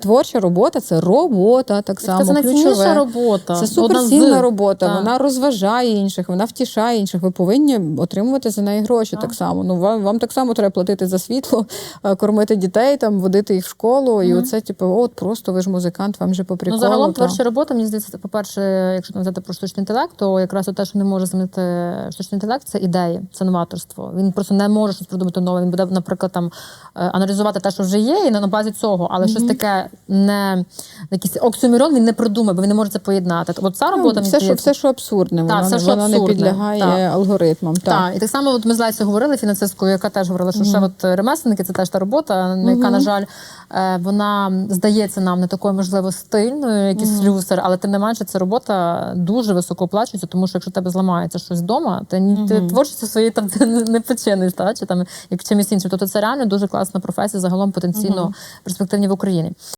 Творча робота це робота, так само Це найцінніша робота. Це суперцінна робота. Так. Вона розважає інших, вона втішає інших. Ви повинні отримувати за неї гроші так, Так. само. Ну вам, вам так само треба платити за світло, е, кормити дітей, там водити їх в школу. І оце, типу, от просто ви ж музикант, вам же по Ну, загалом та. творча робота, мені здається, по-перше, якщо там взяти про штучний інтелект, то якраз те, що не може замінити штучний інтелект, це ідеї, це новаторство. Він просто не може щось придумати нове. Він буде, наприклад, там е, аналізувати те, що вже є, і на базі цього, але щось таке не якийсь оксюмірон він не придумає, бо він не може це поєднати. От ця робота Ну, все, що, все, що абсурдне, Так, воно, все, що воно не підлягає так. алгоритмам. Так. Так, і так само от ми з Лесією говорили фінансисткою, яка теж говорила, що ще от ремесленники це теж та робота, яка, на жаль, е, вона здається нам не такою, можливо, стильною, якийсь слюсар, але тим не менше, ця робота дуже високо оплачується, тому що якщо тебе зламається щось вдома, ти, ні- ти творчістю своєї там ти не починиш, та, чи там як чимось іншим. Тобто це реально дуже класна професія, загалом потенційно перспективні в Україні.